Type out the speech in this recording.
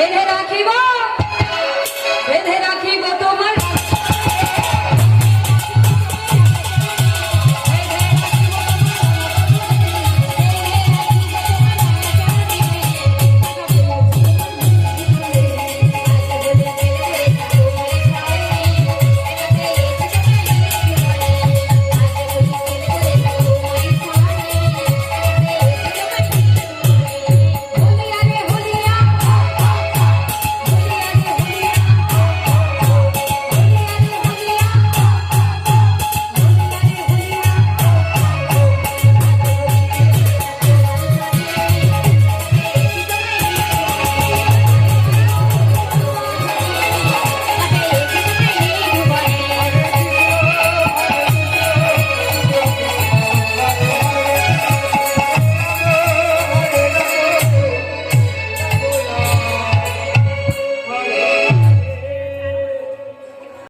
বেঁধে রাখিব বেঁধে রাখিব তো।